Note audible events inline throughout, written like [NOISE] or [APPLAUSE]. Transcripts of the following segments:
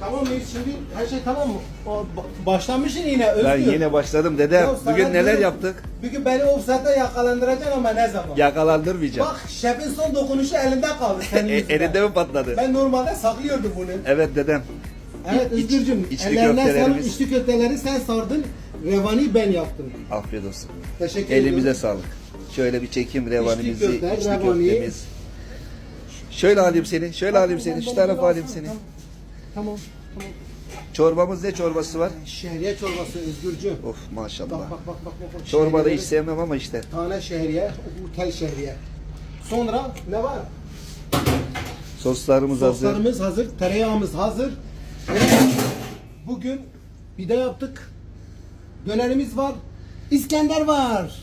Tamam mıyız şimdi? Her şey tamam mı? O, ba- başlamışsın yine Özgür. Ben yine başladım dedem. Ya sana Bugün neler diyorum, yaptık? Bugün beni offside'da yakalandıracaksın ama ne zaman? Yakalandırmayacağım. Bak şefin son dokunuşu elimde kaldı senin E, yüzünden. elinde mi patladı? Ben normalde saklıyordum bunu. Evet dedem. Evet İç- Özgürcüm. içli ellerine köftelerimiz. sağlık. İçli köfteleri sen sardın. Revani ben yaptım. Afiyet olsun. Teşekkür Elimize ediyorum. sağlık. Şöyle bir çekeyim revanimizi. İçli köfte, içli revani. köftemiz. Şöyle alayım seni. Şöyle alayım seni. Şu tarafa alayım seni. Tamam. Çorbamız ne çorbası var? Şehriye çorbası Özgürcüm. Of maşallah. Bak bak bak bak. bak. Çorba da hiç sevmem ama işte. Tane şehriye, tel şehriye. Sonra ne var? Soslarımız hazır. Soslarımız hazır, tereyağımız hazır. Bugün pide yaptık. Dönerimiz var. İskender var.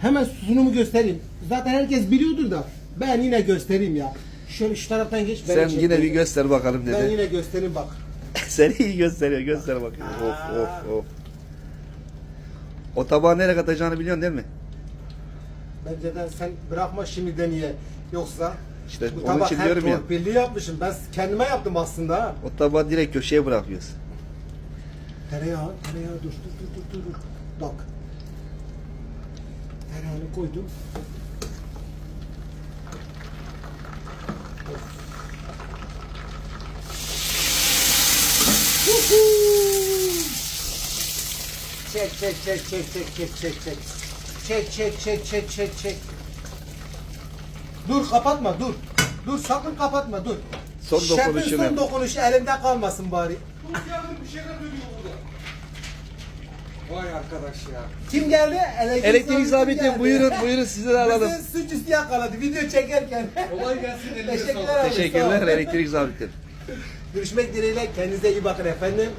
Hemen sunumu göstereyim. Zaten herkes biliyordur da ben yine göstereyim ya. Şöyle şu taraftan geç. Sen çek yine bir göster bakalım Ben dede. yine göstereyim bak. [LAUGHS] Sen iyi gösteriyor. Göster bakayım. Of of of. O tabağı nereye katacağını biliyorsun değil mi? Bence de sen bırakma şimdiden ye. Yoksa İşte bu onun için diyorum ya. torpilli yapmışım. Ben kendime yaptım aslında ha. O tabağı direkt köşeye bırakıyoruz. Tereyağı, tereyağı dur dur dur dur dur. dur. Bak. Tereyağını koydum. Çek çek çek çek çek çek çek çek. Çek çek çek çek çek çek. Dur kapatma dur. Dur sakın kapatma dur. Son Şefin dokunuşunu son dokunuşu elimde kalmasın bari. Vay arkadaş ya. Kim geldi? Elektrik zabiti geldi. buyurun buyurun sizi de alalım. Bizi suçüstü yakaladı video çekerken. Kolay gelsin elinize Teşekkürler abi. Teşekkürler elektrik zabiti. Görüşmek dileğiyle kendinize iyi bakın efendim.